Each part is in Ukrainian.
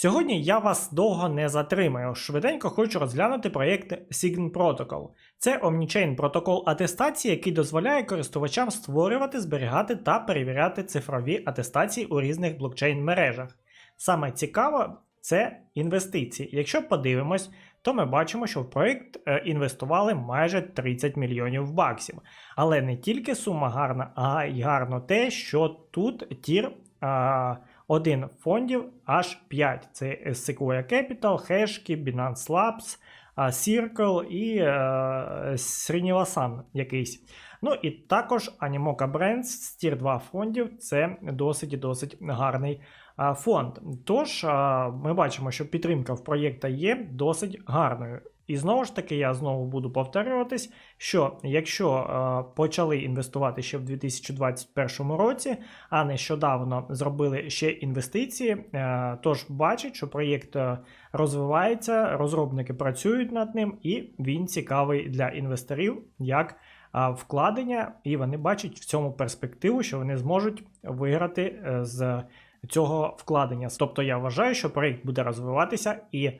Сьогодні я вас довго не затримаю. Швиденько хочу розглянути проєкт Sign Protocol. Це omnichain протокол атестації, який дозволяє користувачам створювати, зберігати та перевіряти цифрові атестації у різних блокчейн мережах. Саме цікаво це інвестиції. Якщо подивимось, то ми бачимо, що в проєкт е, інвестували майже 30 мільйонів баксів. Але не тільки сума гарна, а й гарно те, що тут тір. А, один фондів аж 5. Це Sequoia Capital, Hashkey, Binance Labs, а, Circle і е, Srinivasan якийсь. Ну і також Animoca Brands з Tier 2 фондів це досить досить гарний а, фонд. Тож а, ми бачимо, що підтримка в проєкта є досить гарною. І знову ж таки, я знову буду повторюватись, що якщо е, почали інвестувати ще в 2021 році, а нещодавно зробили ще інвестиції, е, тож бачать, що проєкт е, розвивається, розробники працюють над ним, і він цікавий для інвесторів як е, вкладення, і вони бачать в цьому перспективу, що вони зможуть виграти е, з цього вкладення. Тобто я вважаю, що проєкт буде розвиватися і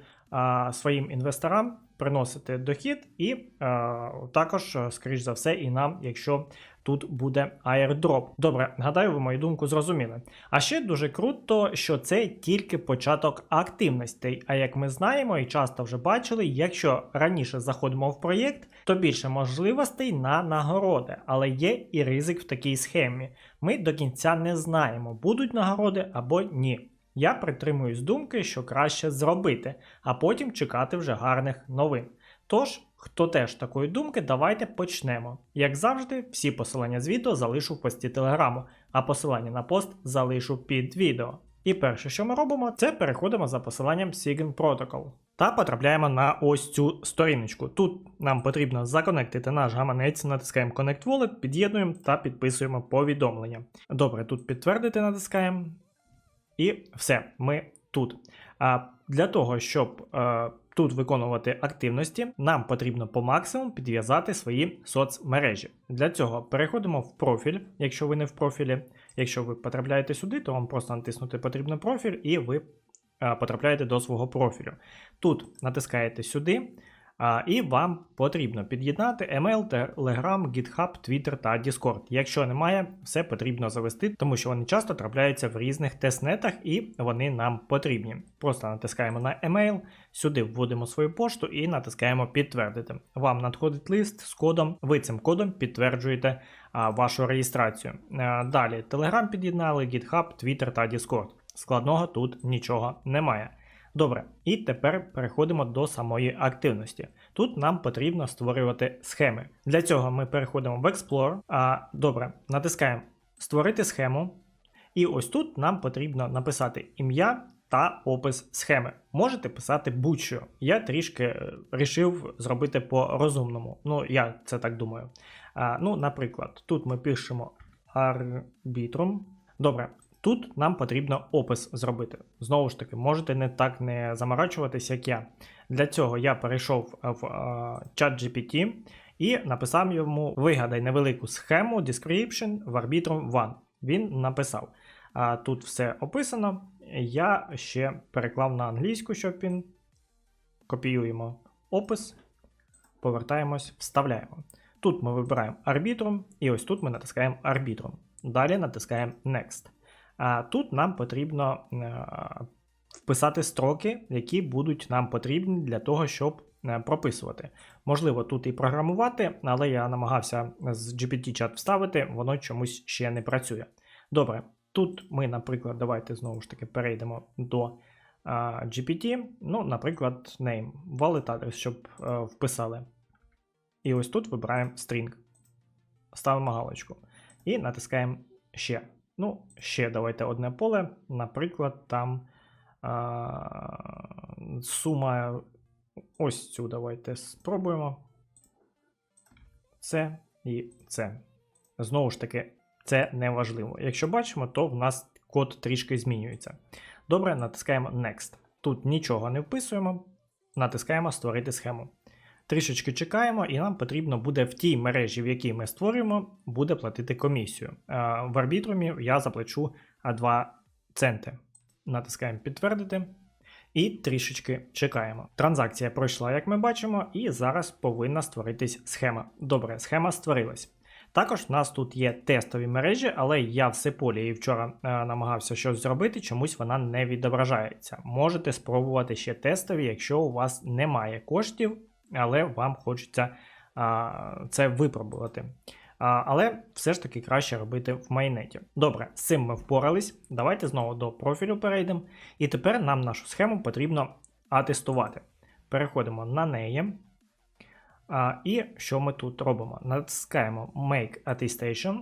своїм інвесторам приносити дохід, і а, також, скоріш за все, і нам, якщо тут буде airdrop. Добре, гадаю, ви мою думку зрозуміли. А ще дуже круто, що це тільки початок активностей. А як ми знаємо і часто вже бачили, якщо раніше заходимо в проєкт, то більше можливостей на нагороди, але є і ризик в такій схемі. Ми до кінця не знаємо, будуть нагороди або ні. Я притримуюсь думки, що краще зробити, а потім чекати вже гарних новин. Тож, хто теж такої думки, давайте почнемо. Як завжди, всі посилання з відео залишу в пості телеграму, а посилання на пост залишу під відео. І перше, що ми робимо, це переходимо за посиланням Sign Protocol та потрапляємо на ось цю сторіночку. Тут нам потрібно законектити наш гаманець, натискаємо Connect Wallet, під'єднуємо та підписуємо повідомлення. Добре, тут підтвердити натискаємо. І все, ми тут. А для того, щоб е, тут виконувати активності, нам потрібно по максимуму підв'язати свої соцмережі. Для цього переходимо в профіль, якщо ви не в профілі. Якщо ви потрапляєте сюди, то вам просто натиснути потрібно профіль, і ви е, потрапляєте до свого профілю. Тут натискаєте сюди. І вам потрібно під'єднати email, Telegram, GitHub, Twitter та Discord. Якщо немає, все потрібно завести, тому що вони часто трапляються в різних тестнетах і вони нам потрібні. Просто натискаємо на email, сюди вводимо свою пошту і натискаємо підтвердити. Вам надходить лист з кодом, ви цим кодом підтверджуєте а, вашу реєстрацію. А, далі Telegram під'єднали, GitHub, Twitter та Discord. Складного тут нічого немає. Добре, і тепер переходимо до самої активності. Тут нам потрібно створювати схеми. Для цього ми переходимо в Explore. А добре, натискаємо Створити схему. І ось тут нам потрібно написати ім'я та опис схеми. Можете писати будь-що. Я трішки вирішив зробити по-розумному. Ну, я це так думаю. А, Ну, наприклад, тут ми пишемо Arbitrum. Добре, Тут нам потрібно опис зробити. Знову ж таки, можете не так не заморачуватись, як я. Для цього я перейшов в чат GPT і написав йому: вигадай невелику схему description в Arbitrum One. Він написав. А Тут все описано. Я ще переклав на англійську, щоб він копіюємо опис, повертаємось, вставляємо. Тут ми вибираємо Arbitrum, і ось тут ми натискаємо Arbitrum. Далі натискаємо Next. Тут нам потрібно е, вписати строки, які будуть нам потрібні для того, щоб е, прописувати. Можливо, тут і програмувати, але я намагався з GPT-чат вставити, воно чомусь ще не працює. Добре, тут ми, наприклад, давайте знову ж таки перейдемо до GPT. Ну, наприклад, name, wallet адрес, щоб е, вписали. І ось тут вибираємо string. Ставимо галочку. І натискаємо ще. Ну, ще давайте одне поле. Наприклад, там а, сума ось цю давайте спробуємо. Це і це. Знову ж таки, це не важливо. Якщо бачимо, то в нас код трішки змінюється. Добре, натискаємо Next. Тут нічого не вписуємо, натискаємо Створити схему. Трішечки чекаємо, і нам потрібно буде в тій мережі, в якій ми створюємо, буде платити комісію. В арбітрумі я заплачу а, 2 центи. Натискаємо підтвердити. І трішечки чекаємо. Транзакція пройшла, як ми бачимо, і зараз повинна створитись схема. Добре, схема створилась. Також в нас тут є тестові мережі, але я в Сеполі і вчора е, намагався щось зробити, чомусь вона не відображається. Можете спробувати ще тестові, якщо у вас немає коштів, але вам хочеться а, це випробувати. А, але все ж таки краще робити в майнеті. Добре, з цим ми впорались. Давайте знову до профілю перейдемо. І тепер нам нашу схему потрібно атестувати. Переходимо на неї. А, і що ми тут робимо? Натискаємо Make Attestation.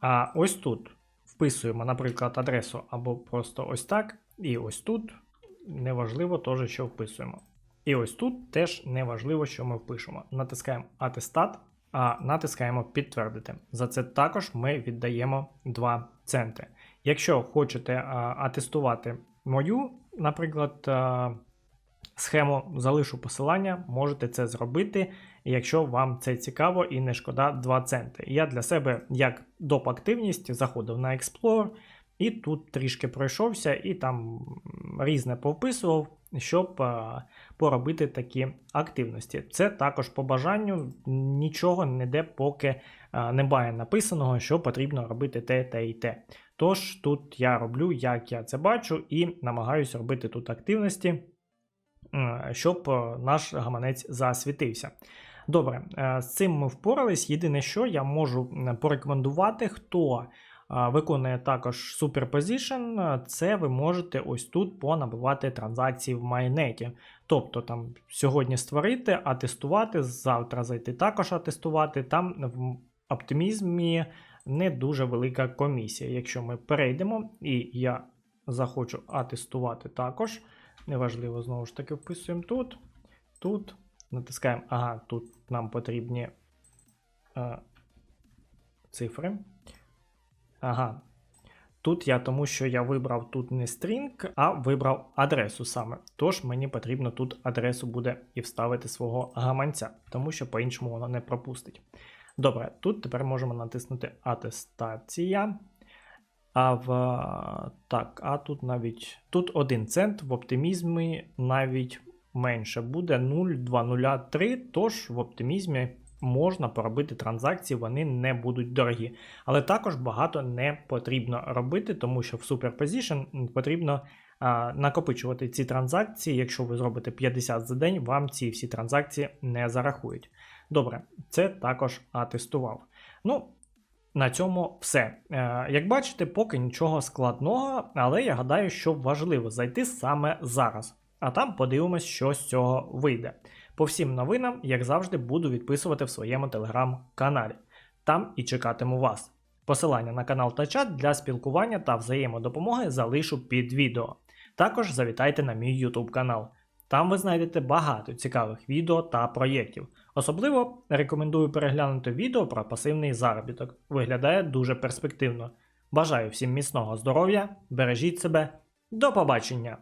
А ось тут вписуємо, наприклад, адресу або просто ось так. І ось тут неважливо теж, що вписуємо. І ось тут теж неважливо, що ми впишемо. Натискаємо Атестат, а натискаємо Підтвердити. За це також ми віддаємо 2 центи. Якщо хочете а, атестувати мою, наприклад, а, схему, залишу посилання, можете це зробити, якщо вам це цікаво і не шкода 2 центи. Я для себе, як доп. активність, заходив на Explore і тут трішки пройшовся, і там різне повписував, щоб поробити такі активності. Це також по бажанню нічого ніде поки немає написаного, що потрібно робити те, те і те. Тож тут я роблю, як я це бачу, і намагаюся робити тут активності, щоб е, наш гаманець засвітився. Добре, е, з цим ми впорались. Єдине, що я можу порекомендувати, хто виконує також а, це ви можете ось тут понабивати транзакції в майнеті. Тобто там сьогодні створити, атестувати, завтра зайти також атестувати. Там в оптимізмі не дуже велика комісія. Якщо ми перейдемо і я захочу атестувати також, неважливо, знову ж таки, вписуємо тут, тут, натискаємо, ага, тут нам потрібні е, цифри. Ага. Тут я тому, що я вибрав тут не стрінг, а вибрав адресу саме. Тож мені потрібно тут адресу буде і вставити свого гаманця, тому що по-іншому воно не пропустить. Добре, тут тепер можемо натиснути Атестація. А в так, а тут навіть тут 1 цент в оптимізмі навіть менше буде 0,203, тож в оптимізмі можна поробити транзакції, вони не будуть дорогі. Але також багато не потрібно робити, тому що в Superposition потрібно а, накопичувати ці транзакції. Якщо ви зробите 50 за день, вам ці всі транзакції не зарахують. Добре, це також атестував. Ну, на цьому все. Е, Як бачите, поки нічого складного, але я гадаю, що важливо зайти саме зараз. А там подивимось, що з цього вийде. По всім новинам, як завжди, буду відписувати в своєму телеграм-каналі. Там і чекатиму вас. Посилання на канал та чат для спілкування та взаємодопомоги залишу під відео. Також завітайте на мій YouTube канал. Там ви знайдете багато цікавих відео та проєктів. Особливо рекомендую переглянути відео про пасивний заробіток. Виглядає дуже перспективно. Бажаю всім міцного здоров'я, бережіть себе, до побачення!